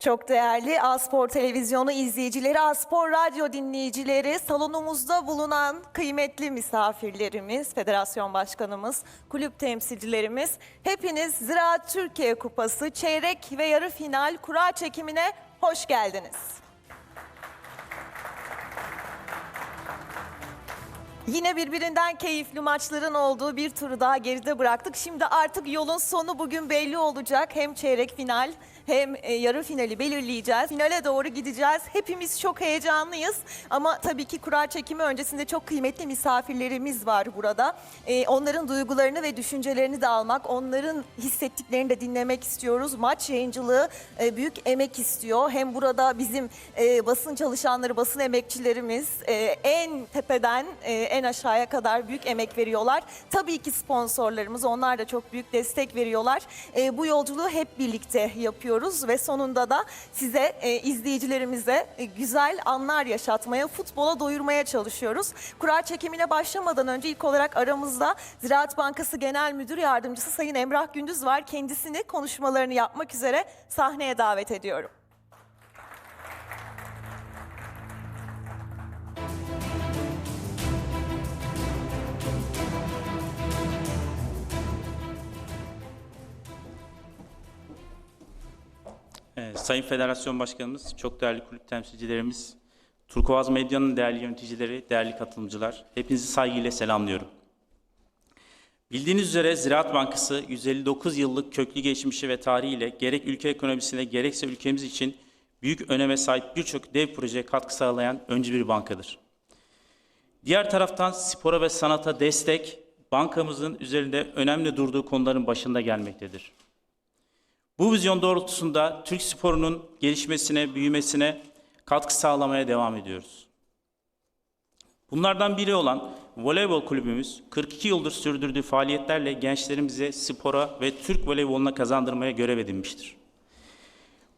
Çok değerli Aspor Televizyonu izleyicileri, Aspor Radyo dinleyicileri, salonumuzda bulunan kıymetli misafirlerimiz, federasyon başkanımız, kulüp temsilcilerimiz, hepiniz Ziraat Türkiye Kupası çeyrek ve yarı final kura çekimine hoş geldiniz. Yine birbirinden keyifli maçların olduğu bir turu daha geride bıraktık. Şimdi artık yolun sonu bugün belli olacak. Hem çeyrek final hem e, yarı finali belirleyeceğiz. Finale doğru gideceğiz. Hepimiz çok heyecanlıyız. Ama tabii ki kura çekimi öncesinde çok kıymetli misafirlerimiz var burada. E, onların duygularını ve düşüncelerini de almak, onların hissettiklerini de dinlemek istiyoruz. Maç yayıncılığı e, büyük emek istiyor. Hem burada bizim e, basın çalışanları, basın emekçilerimiz en tepeden en aşağıya kadar büyük emek veriyorlar. Tabii ki sponsorlarımız onlar da çok büyük destek veriyorlar. Bu yolculuğu hep birlikte yapıyoruz ve sonunda da size e, izleyicilerimize e, güzel anlar yaşatmaya, futbola doyurmaya çalışıyoruz. Kura çekimine başlamadan önce ilk olarak aramızda Ziraat Bankası Genel Müdür Yardımcısı Sayın Emrah Gündüz var. Kendisini konuşmalarını yapmak üzere sahneye davet ediyorum. Sayın Federasyon Başkanımız, çok değerli kulüp temsilcilerimiz, Turkuaz Medya'nın değerli yöneticileri, değerli katılımcılar, hepinizi saygıyla selamlıyorum. Bildiğiniz üzere Ziraat Bankası 159 yıllık köklü geçmişi ve tarihiyle gerek ülke ekonomisine gerekse ülkemiz için büyük öneme sahip birçok dev projeye katkı sağlayan öncü bir bankadır. Diğer taraftan spora ve sanata destek bankamızın üzerinde önemli durduğu konuların başında gelmektedir. Bu vizyon doğrultusunda Türk sporunun gelişmesine, büyümesine katkı sağlamaya devam ediyoruz. Bunlardan biri olan voleybol kulübümüz 42 yıldır sürdürdüğü faaliyetlerle gençlerimize spora ve Türk voleyboluna kazandırmaya görev edinmiştir.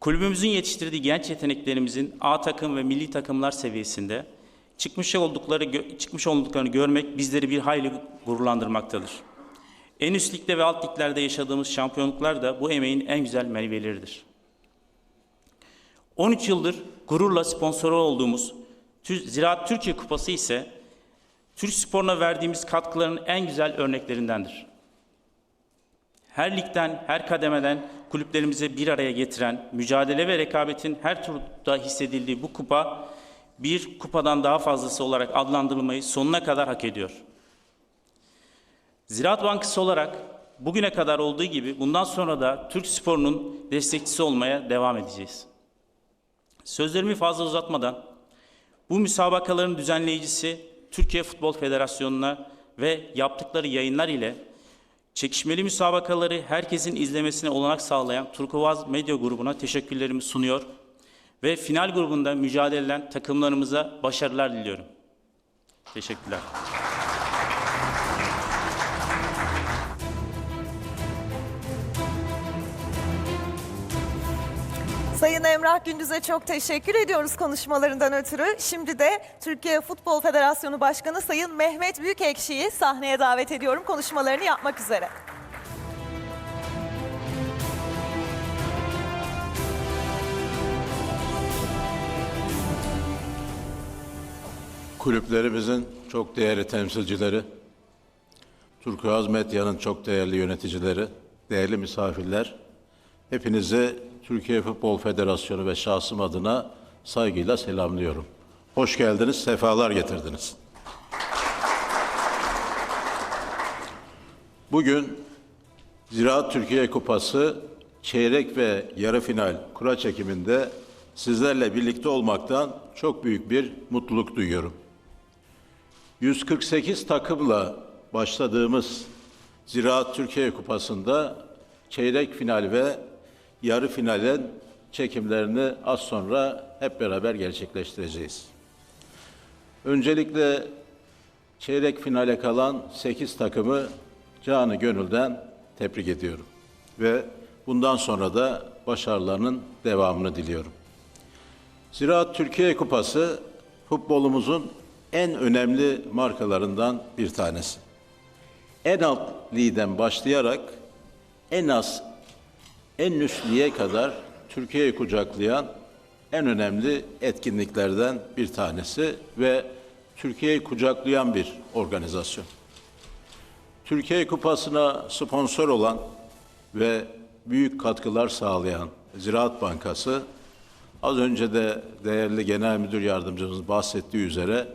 Kulübümüzün yetiştirdiği genç yeteneklerimizin A takım ve milli takımlar seviyesinde çıkmış oldukları çıkmış olduklarını görmek bizleri bir hayli gururlandırmaktadır. En üst ligde ve alt liglerde yaşadığımız şampiyonluklar da bu emeğin en güzel meyveleridir. 13 yıldır gururla sponsoru olduğumuz Ziraat Türkiye Kupası ise Türk sporuna verdiğimiz katkıların en güzel örneklerindendir. Her ligden, her kademeden kulüplerimizi bir araya getiren, mücadele ve rekabetin her turda hissedildiği bu kupa, bir kupadan daha fazlası olarak adlandırılmayı sonuna kadar hak ediyor. Ziraat Bankası olarak bugüne kadar olduğu gibi bundan sonra da Türk sporunun destekçisi olmaya devam edeceğiz. Sözlerimi fazla uzatmadan bu müsabakaların düzenleyicisi Türkiye Futbol Federasyonu'na ve yaptıkları yayınlar ile çekişmeli müsabakaları herkesin izlemesine olanak sağlayan Turkuaz Medya Grubu'na teşekkürlerimi sunuyor ve final grubunda mücadele eden takımlarımıza başarılar diliyorum. Teşekkürler. Sayın Emrah Gündüz'e çok teşekkür ediyoruz konuşmalarından ötürü. Şimdi de Türkiye Futbol Federasyonu Başkanı Sayın Mehmet Büyükekşi'yi sahneye davet ediyorum konuşmalarını yapmak üzere. Kulüplerimizin çok değerli temsilcileri, Turkuaz Medya'nın çok değerli yöneticileri, değerli misafirler, hepinizi Türkiye Futbol Federasyonu ve şahsım adına saygıyla selamlıyorum. Hoş geldiniz, sefalar getirdiniz. Bugün Ziraat Türkiye Kupası çeyrek ve yarı final kura çekiminde sizlerle birlikte olmaktan çok büyük bir mutluluk duyuyorum. 148 takımla başladığımız Ziraat Türkiye Kupası'nda çeyrek final ve yarı finalin çekimlerini az sonra hep beraber gerçekleştireceğiz. Öncelikle çeyrek finale kalan 8 takımı canı gönülden tebrik ediyorum. Ve bundan sonra da başarılarının devamını diliyorum. Ziraat Türkiye Kupası futbolumuzun en önemli markalarından bir tanesi. En alt ligden başlayarak en az en üst lige kadar Türkiye'yi kucaklayan en önemli etkinliklerden bir tanesi ve Türkiye'yi kucaklayan bir organizasyon. Türkiye Kupası'na sponsor olan ve büyük katkılar sağlayan Ziraat Bankası az önce de değerli Genel Müdür Yardımcımız bahsettiği üzere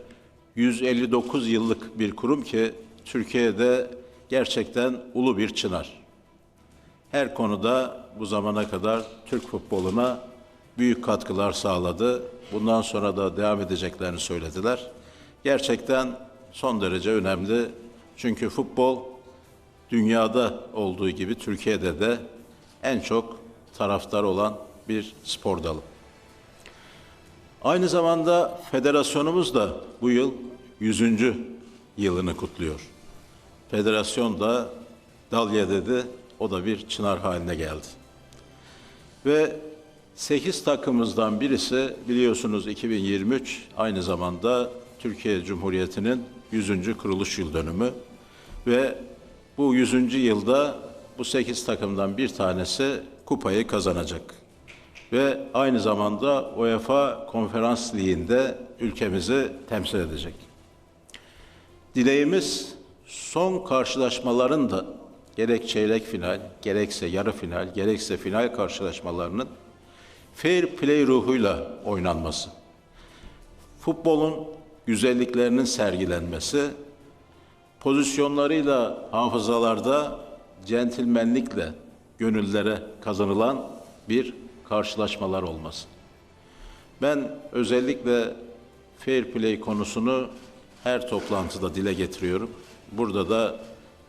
159 yıllık bir kurum ki Türkiye'de gerçekten ulu bir çınar. Her konuda bu zamana kadar Türk futboluna büyük katkılar sağladı. Bundan sonra da devam edeceklerini söylediler. Gerçekten son derece önemli. Çünkü futbol dünyada olduğu gibi Türkiye'de de en çok taraftar olan bir spor dalı. Aynı zamanda federasyonumuz da bu yıl 100. yılını kutluyor. Federasyon da Dalya dedi, o da bir çınar haline geldi. Ve 8 takımımızdan birisi biliyorsunuz 2023 aynı zamanda Türkiye Cumhuriyeti'nin 100. kuruluş yıl dönümü ve bu 100. yılda bu 8 takımdan bir tanesi kupayı kazanacak. Ve aynı zamanda UEFA Konferans Ligi'nde ülkemizi temsil edecek. Dileğimiz son karşılaşmaların da gerek çeyrek final, gerekse yarı final, gerekse final karşılaşmalarının fair play ruhuyla oynanması. Futbolun güzelliklerinin sergilenmesi, pozisyonlarıyla hafızalarda centilmenlikle gönüllere kazanılan bir karşılaşmalar olması. Ben özellikle fair play konusunu her toplantıda dile getiriyorum. Burada da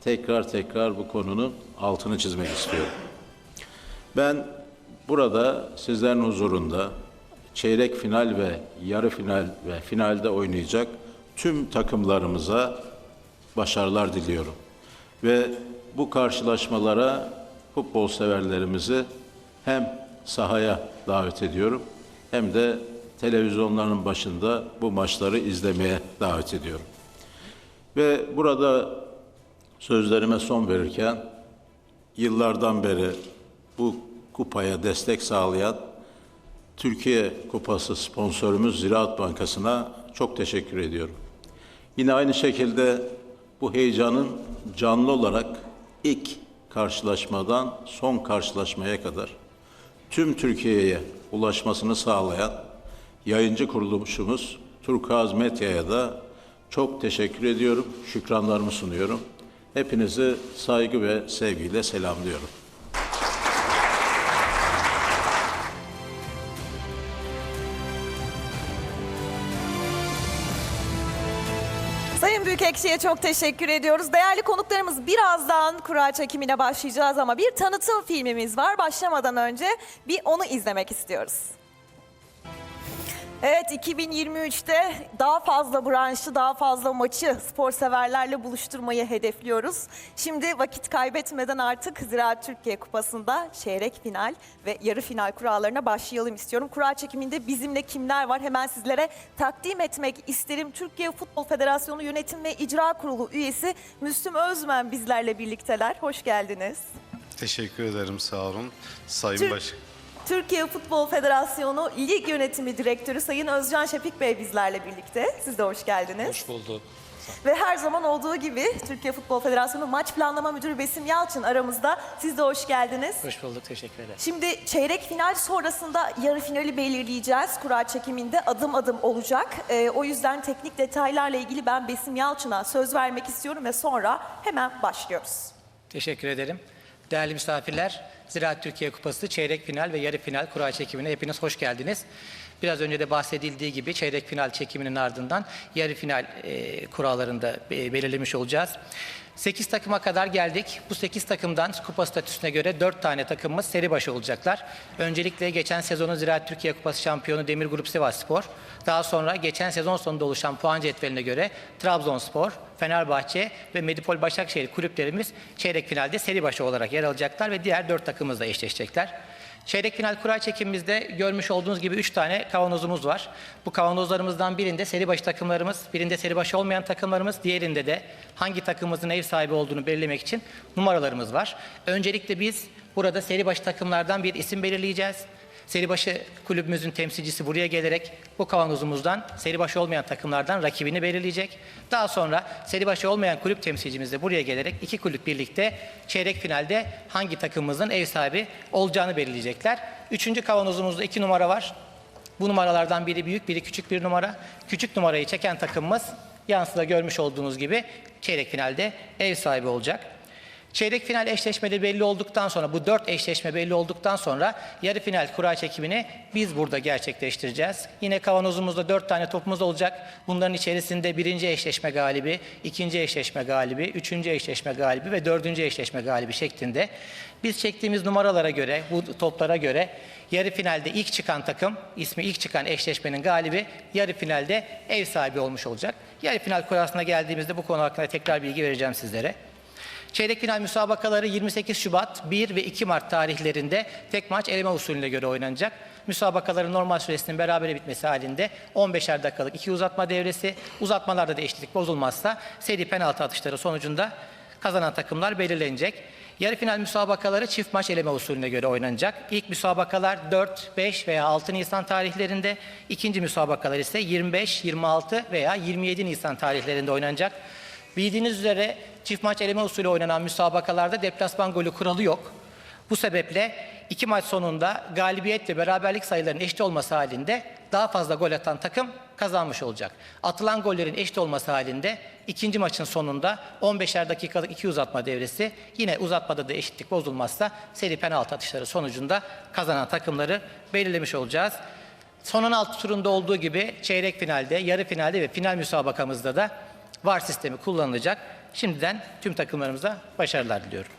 tekrar tekrar bu konunun altını çizmek istiyorum. Ben burada sizlerin huzurunda çeyrek final ve yarı final ve finalde oynayacak tüm takımlarımıza başarılar diliyorum. Ve bu karşılaşmalara futbol severlerimizi hem sahaya davet ediyorum hem de televizyonların başında bu maçları izlemeye davet ediyorum. Ve burada sözlerime son verirken yıllardan beri bu kupaya destek sağlayan Türkiye Kupası sponsorumuz Ziraat Bankası'na çok teşekkür ediyorum. Yine aynı şekilde bu heyecanın canlı olarak ilk karşılaşmadan son karşılaşmaya kadar tüm Türkiye'ye ulaşmasını sağlayan yayıncı kuruluşumuz Turkuaz Medya'ya da çok teşekkür ediyorum, şükranlarımı sunuyorum. Hepinizi saygı ve sevgiyle selamlıyorum. Sayın Büyükekşi'ye çok teşekkür ediyoruz. Değerli konuklarımız birazdan kura çekimine başlayacağız ama bir tanıtım filmimiz var. Başlamadan önce bir onu izlemek istiyoruz. Evet 2023'te daha fazla branşı, daha fazla maçı spor severlerle buluşturmayı hedefliyoruz. Şimdi vakit kaybetmeden artık Ziraat Türkiye Kupası'nda çeyrek final ve yarı final kurallarına başlayalım istiyorum. Kura çekiminde bizimle kimler var hemen sizlere takdim etmek isterim. Türkiye Futbol Federasyonu Yönetim ve İcra Kurulu üyesi Müslüm Özmen bizlerle birlikteler. Hoş geldiniz. Teşekkür ederim sağ olun. Sayın Tür- Baş Türkiye Futbol Federasyonu Lig Yönetimi Direktörü Sayın Özcan Şefik Bey bizlerle birlikte. Siz de hoş geldiniz. Hoş bulduk. Ve her zaman olduğu gibi Türkiye Futbol Federasyonu Maç Planlama Müdürü Besim Yalçın aramızda. Siz de hoş geldiniz. Hoş bulduk. Teşekkür ederim. Şimdi çeyrek final sonrasında yarı finali belirleyeceğiz. Kura çekiminde adım adım olacak. Ee, o yüzden teknik detaylarla ilgili ben Besim Yalçın'a söz vermek istiyorum ve sonra hemen başlıyoruz. Teşekkür ederim. Değerli misafirler, Ziraat Türkiye Kupası çeyrek final ve yarı final kura çekimine hepiniz hoş geldiniz. Biraz önce de bahsedildiği gibi çeyrek final çekiminin ardından yarı final e, kurallarında e, belirlemiş olacağız. 8 takıma kadar geldik. Bu 8 takımdan kupa statüsüne göre 4 tane takımımız seri başı olacaklar. Öncelikle geçen sezonun Ziraat Türkiye Kupası şampiyonu Demir Grup Sivasspor. Daha sonra geçen sezon sonunda oluşan puan cetveline göre Trabzonspor, Fenerbahçe ve Medipol Başakşehir kulüplerimiz çeyrek finalde seri başı olarak yer alacaklar ve diğer 4 takımımızla eşleşecekler. Çeyrek final kura çekimimizde görmüş olduğunuz gibi 3 tane kavanozumuz var. Bu kavanozlarımızdan birinde seri başı takımlarımız, birinde seri başı olmayan takımlarımız, diğerinde de hangi takımımızın ev sahibi olduğunu belirlemek için numaralarımız var. Öncelikle biz burada seri başı takımlardan bir isim belirleyeceğiz. Seribaşı kulübümüzün temsilcisi buraya gelerek bu kavanozumuzdan seribaşı olmayan takımlardan rakibini belirleyecek. Daha sonra seribaşı olmayan kulüp temsilcimiz de buraya gelerek iki kulüp birlikte çeyrek finalde hangi takımımızın ev sahibi olacağını belirleyecekler. Üçüncü kavanozumuzda iki numara var. Bu numaralardan biri büyük, biri küçük bir numara. Küçük numarayı çeken takımımız yansıda görmüş olduğunuz gibi çeyrek finalde ev sahibi olacak. Çeyrek final eşleşmeleri belli olduktan sonra, bu dört eşleşme belli olduktan sonra yarı final kura çekimini biz burada gerçekleştireceğiz. Yine kavanozumuzda dört tane topumuz olacak. Bunların içerisinde birinci eşleşme galibi, ikinci eşleşme galibi, üçüncü eşleşme galibi ve dördüncü eşleşme galibi şeklinde. Biz çektiğimiz numaralara göre, bu toplara göre yarı finalde ilk çıkan takım, ismi ilk çıkan eşleşmenin galibi yarı finalde ev sahibi olmuş olacak. Yarı final kurasına geldiğimizde bu konu hakkında tekrar bilgi vereceğim sizlere. Çeyrek final müsabakaları 28 Şubat, 1 ve 2 Mart tarihlerinde tek maç eleme usulüne göre oynanacak. Müsabakaların normal süresinin berabere bitmesi halinde 15'er dakikalık iki uzatma devresi, uzatmalarda da eşitlik bozulmazsa seri penaltı atışları sonucunda kazanan takımlar belirlenecek. Yarı final müsabakaları çift maç eleme usulüne göre oynanacak. İlk müsabakalar 4, 5 veya 6 Nisan tarihlerinde, ikinci müsabakalar ise 25, 26 veya 27 Nisan tarihlerinde oynanacak. Bildiğiniz üzere çift maç eleme usulü oynanan müsabakalarda deplasman golü kuralı yok. Bu sebeple iki maç sonunda galibiyet ve beraberlik sayılarının eşit olması halinde daha fazla gol atan takım kazanmış olacak. Atılan gollerin eşit olması halinde ikinci maçın sonunda 15'er dakikalık iki uzatma devresi yine uzatmada da eşitlik bozulmazsa seri penaltı atışları sonucunda kazanan takımları belirlemiş olacağız. Son 16 turunda olduğu gibi çeyrek finalde, yarı finalde ve final müsabakamızda da VAR sistemi kullanılacak. Şimdiden tüm takımlarımıza başarılar diliyorum.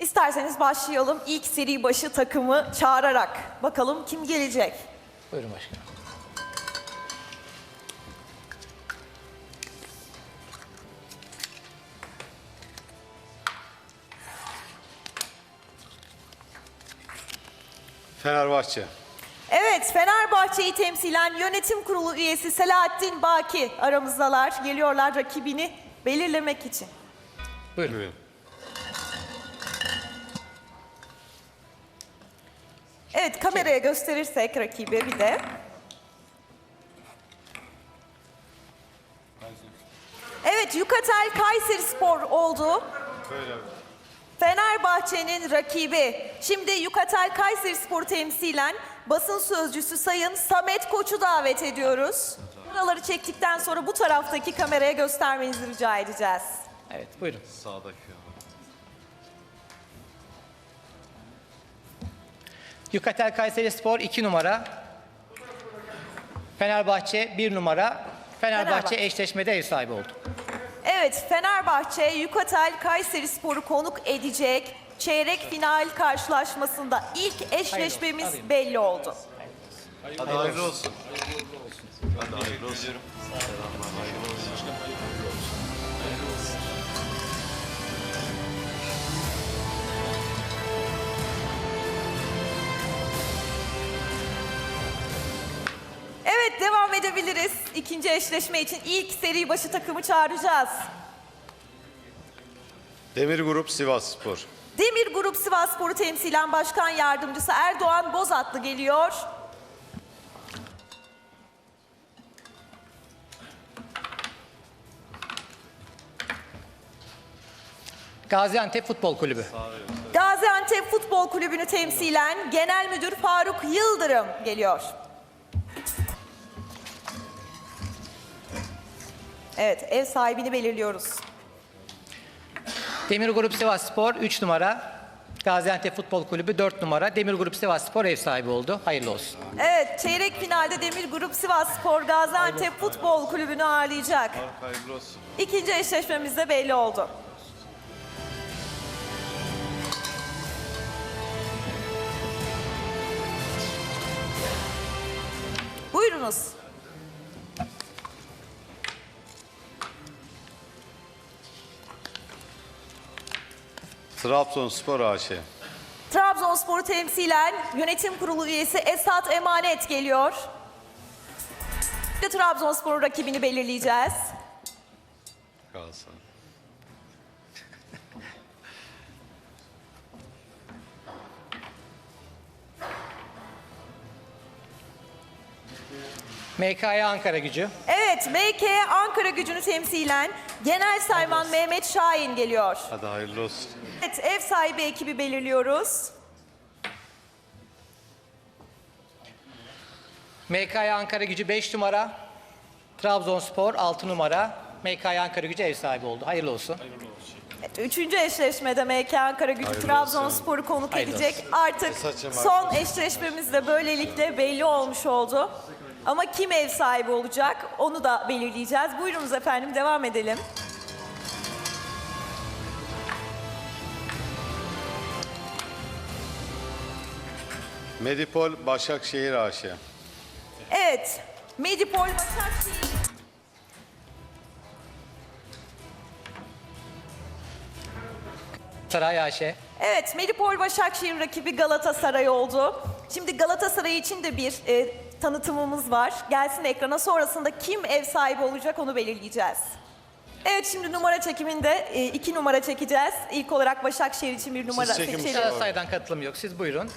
İsterseniz başlayalım ilk seri başı takımı çağırarak. Bakalım kim gelecek? Buyurun başkanım. Fenerbahçe. Evet, Fenerbahçe'yi temsilen yönetim kurulu üyesi Selahattin Baki aramızdalar. Geliyorlar rakibini belirlemek için. Buyurun. Buyurun. Evet, kameraya gösterirsek rakibi bir de. Evet, Yukatel Kayseri Spor oldu. Fenerbahçe'nin rakibi. Şimdi Yukatel Kayseri Spor temsilen basın sözcüsü Sayın Samet Koç'u davet ediyoruz. Buraları çektikten sonra bu taraftaki kameraya göstermenizi rica edeceğiz. Evet, buyurun. Sağdaki. Yukatel Kayseri Spor 2 numara. Fenerbahçe 1 numara. Fenerbahçe, Fenerbahçe. eşleşmede ev sahibi oldu. Evet, Fenerbahçe Yukatel Kayseri Spor'u konuk edecek. Çeyrek final karşılaşmasında ilk eşleşmemiz belli oldu. Hadi hayırlı olsun. Hadi hayırlı olsun. Evet, devam edebiliriz. İkinci eşleşme için ilk seri başı takımı çağıracağız. Demir Grup Sivas Spor. Demir Grup Sivas Sporu temsilen Başkan Yardımcısı Erdoğan Bozatlı geliyor. Gaziantep Futbol Kulübü. Gaziantep Futbol Kulübü'nü temsilen Genel Müdür Faruk Yıldırım geliyor. Evet, ev sahibini belirliyoruz. Demir Grup Sivas Spor 3 numara. Gaziantep Futbol Kulübü 4 numara. Demir Grup Sivas Spor ev sahibi oldu. Hayırlı olsun. Evet, çeyrek finalde Demir Grup Sivas Spor Gaziantep Futbol Kulübü'nü ağırlayacak. Hayırlı olsun. İkinci eşleşmemiz de belli oldu. Buyurunuz. Trabzonspor AŞ. Trabzonspor'u temsilen yönetim kurulu üyesi Esat Emanet geliyor. Ve Trabzonspor'un rakibini belirleyeceğiz. Kalsın. MK'ya Ankara gücü. Evet. MK Ankara gücünü temsilen Genel Sayman Mehmet Şahin geliyor. Hadi hayırlı olsun. Evet, ev sahibi ekibi belirliyoruz. MKY Ankara gücü 5 numara. Trabzonspor 6 numara. MKY Ankara gücü ev sahibi oldu. Hayırlı olsun. Evet, Üçüncü eşleşmede MK Ankara gücü Hayırlı Trabzonspor'u konuk Hayırlı edecek. Artık Saçım son eşleşmemiz de böylelikle belli olmuş oldu. Ama kim ev sahibi olacak onu da belirleyeceğiz. Buyurunuz efendim devam edelim. Medipol Başakşehir AŞ. Evet, Medipol Başakşehir Saray AŞ. Evet, Medipol Başakşehir rakibi Galatasaray oldu. Şimdi Galatasaray için de bir e, tanıtımımız var. Gelsin ekrana sonrasında kim ev sahibi olacak onu belirleyeceğiz. Evet şimdi numara çekiminde e, iki numara çekeceğiz. İlk olarak Başakşehir için bir numara çekin seçelim. Galatasaray'dan katılım yok. Siz buyurun.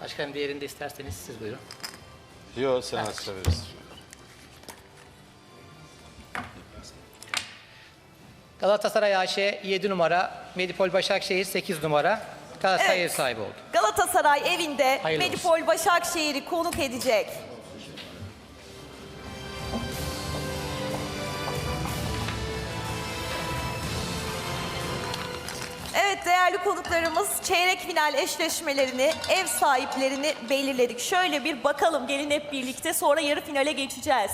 Başkanım diğerinde isterseniz siz buyurun. Yok sen açabilirsin. Galatasaray AŞ 7 numara. Medipol Başakşehir 8 numara. Galatasaray Evet. ev sahibi oldu. Galatasaray evinde Hayırlı Medipol Başakşehir'i konuk edecek. Evet değerli konuklarımız çeyrek final eşleşmelerini, ev sahiplerini belirledik. Şöyle bir bakalım gelin hep birlikte sonra yarı finale geçeceğiz.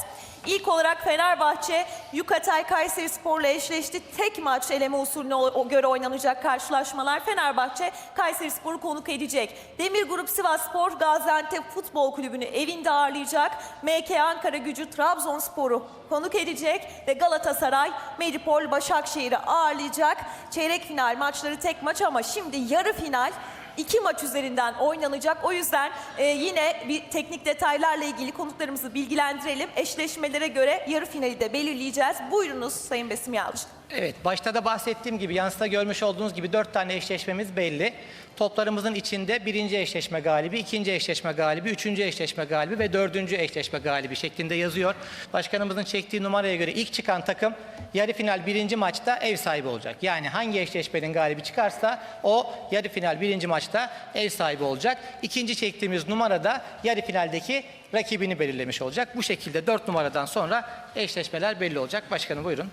İlk olarak Fenerbahçe Yukatay Kayseri Spor'la eşleşti. Tek maç eleme usulüne göre oynanacak karşılaşmalar. Fenerbahçe Kayseri Spor'u konuk edecek. Demir Grup Sivas Spor Gaziantep Futbol Kulübü'nü evinde ağırlayacak. MK Ankara Gücü Trabzonspor'u konuk edecek ve Galatasaray Medipol Başakşehir'i ağırlayacak. Çeyrek final maçları tek maç ama şimdi yarı final iki maç üzerinden oynanacak. O yüzden e, yine bir teknik detaylarla ilgili konuklarımızı bilgilendirelim. Eşleşmelere göre yarı finali de belirleyeceğiz. Buyurunuz Sayın Besim Yalçın. Evet, başta da bahsettiğim gibi, yansıda görmüş olduğunuz gibi dört tane eşleşmemiz belli. Toplarımızın içinde birinci eşleşme galibi, ikinci eşleşme galibi, üçüncü eşleşme galibi ve dördüncü eşleşme galibi şeklinde yazıyor. Başkanımızın çektiği numaraya göre ilk çıkan takım yarı final birinci maçta ev sahibi olacak. Yani hangi eşleşmenin galibi çıkarsa o yarı final birinci maçta ev sahibi olacak. İkinci çektiğimiz numarada yarı finaldeki rakibini belirlemiş olacak. Bu şekilde dört numaradan sonra eşleşmeler belli olacak. Başkanım buyurun.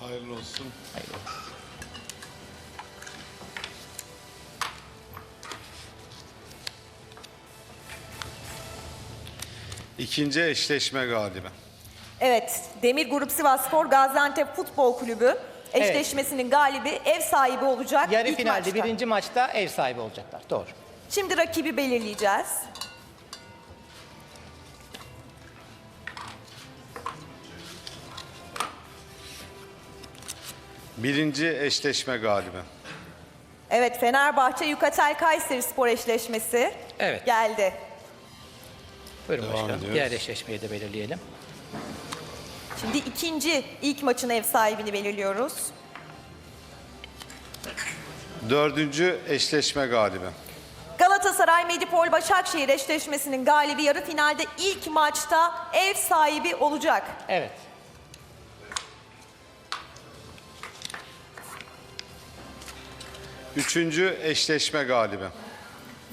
Hayırlı olsun. İkinci eşleşme galibi. Evet, Demir Grup Sivas Spor Gaziantep Futbol Kulübü eşleşmesinin galibi ev sahibi olacak Yarı ilk finalde maçta. birinci maçta ev sahibi olacaklar. Doğru. Şimdi rakibi belirleyeceğiz. Birinci eşleşme galibi. Evet, Fenerbahçe Yukatel Kayseri Spor eşleşmesi Evet. geldi. Buyurun Devam başkanım. ediyoruz. Diğer eşleşmeyi de belirleyelim. Şimdi ikinci ilk maçın ev sahibini belirliyoruz. Dördüncü eşleşme galibi. Galatasaray Medipol Başakşehir eşleşmesinin galibi yarı finalde ilk maçta ev sahibi olacak. Evet. Üçüncü eşleşme galibi.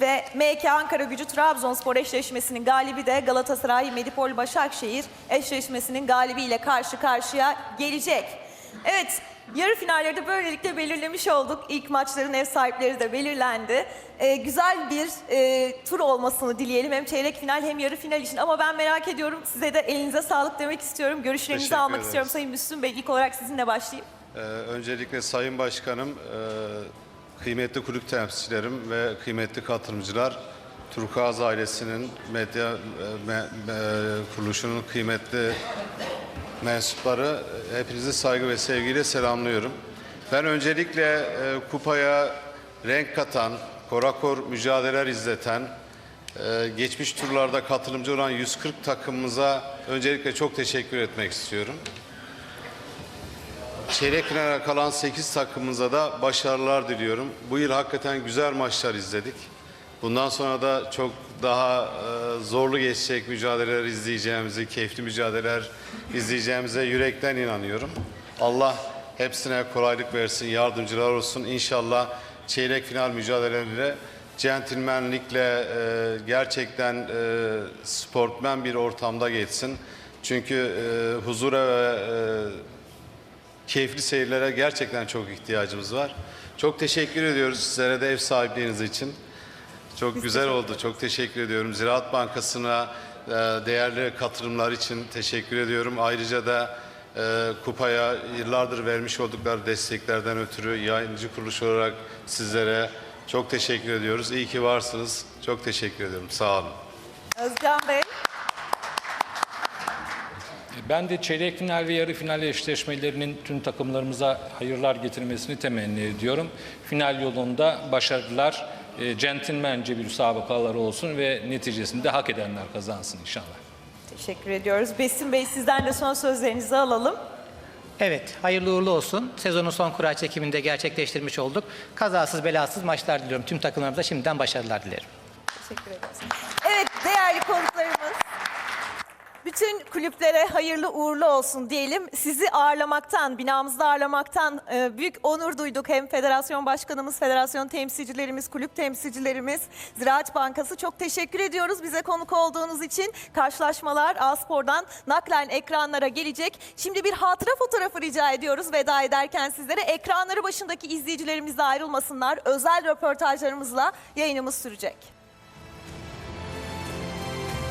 Ve MK Ankara Gücü Trabzonspor eşleşmesinin galibi de Galatasaray Medipol Başakşehir eşleşmesinin galibiyle karşı karşıya gelecek. Evet, yarı finalleri de böylelikle belirlemiş olduk. İlk maçların ev sahipleri de belirlendi. Ee, güzel bir e, tur olmasını dileyelim hem çeyrek final hem yarı final için. Ama ben merak ediyorum size de elinize sağlık demek istiyorum. Görüşlerinizi Teşekkür almak ederiz. istiyorum Sayın Müslüm Bey. İlk olarak sizinle başlayayım. Ee, öncelikle Sayın Başkanım, e, kıymetli kulüp temsilcilerim ve kıymetli katılımcılar, Turkuaz ailesinin medya e, me- me- kuruluşunun kıymetli mensupları hepinizi saygı ve sevgiyle selamlıyorum. Ben öncelikle e, kupaya renk katan, korakor mücadeleler izleten, e, geçmiş turlarda katılımcı olan 140 takımımıza öncelikle çok teşekkür etmek istiyorum. Çeyrek finale kalan 8 takımımıza da başarılar diliyorum. Bu yıl hakikaten güzel maçlar izledik. Bundan sonra da çok daha e, zorlu geçecek mücadeleler izleyeceğimizi, keyifli mücadeleler izleyeceğimize yürekten inanıyorum. Allah hepsine kolaylık versin, yardımcılar olsun. İnşallah çeyrek final mücadelelerinde centilmenlikle e, gerçekten e, sportmen bir ortamda geçsin. Çünkü e, huzura ve e, keyifli seyirlere gerçekten çok ihtiyacımız var. Çok teşekkür ediyoruz sizlere de ev sahipliğiniz için. Çok güzel oldu. Çok teşekkür ediyorum. Ziraat Bankası'na e, değerli katılımlar için teşekkür ediyorum. Ayrıca da e, kupaya yıllardır vermiş oldukları desteklerden ötürü yayıncı kuruluş olarak sizlere çok teşekkür ediyoruz. İyi ki varsınız. Çok teşekkür ediyorum. Sağ olun. Özcan Bey. Ben de çeyrek final ve yarı final eşleşmelerinin tüm takımlarımıza hayırlar getirmesini temenni ediyorum. Final yolunda başarılar, e, centilmence bir müsabakalar olsun ve neticesinde hak edenler kazansın inşallah. Teşekkür ediyoruz. Besim Bey sizden de son sözlerinizi alalım. Evet, hayırlı uğurlu olsun. Sezonun son kura çekiminde gerçekleştirmiş olduk. Kazasız belasız maçlar diliyorum. Tüm takımlarımıza şimdiden başarılar dilerim. Teşekkür ederiz. Evet değerli konuklarımız. Bütün kulüplere hayırlı uğurlu olsun diyelim. Sizi ağırlamaktan, binamızda ağırlamaktan e, büyük onur duyduk. Hem federasyon başkanımız, federasyon temsilcilerimiz, kulüp temsilcilerimiz, Ziraat Bankası çok teşekkür ediyoruz bize konuk olduğunuz için. Karşılaşmalar A-Spor'dan naklen ekranlara gelecek. Şimdi bir hatıra fotoğrafı rica ediyoruz veda ederken sizlere. Ekranları başındaki izleyicilerimiz de ayrılmasınlar. Özel röportajlarımızla yayınımız sürecek.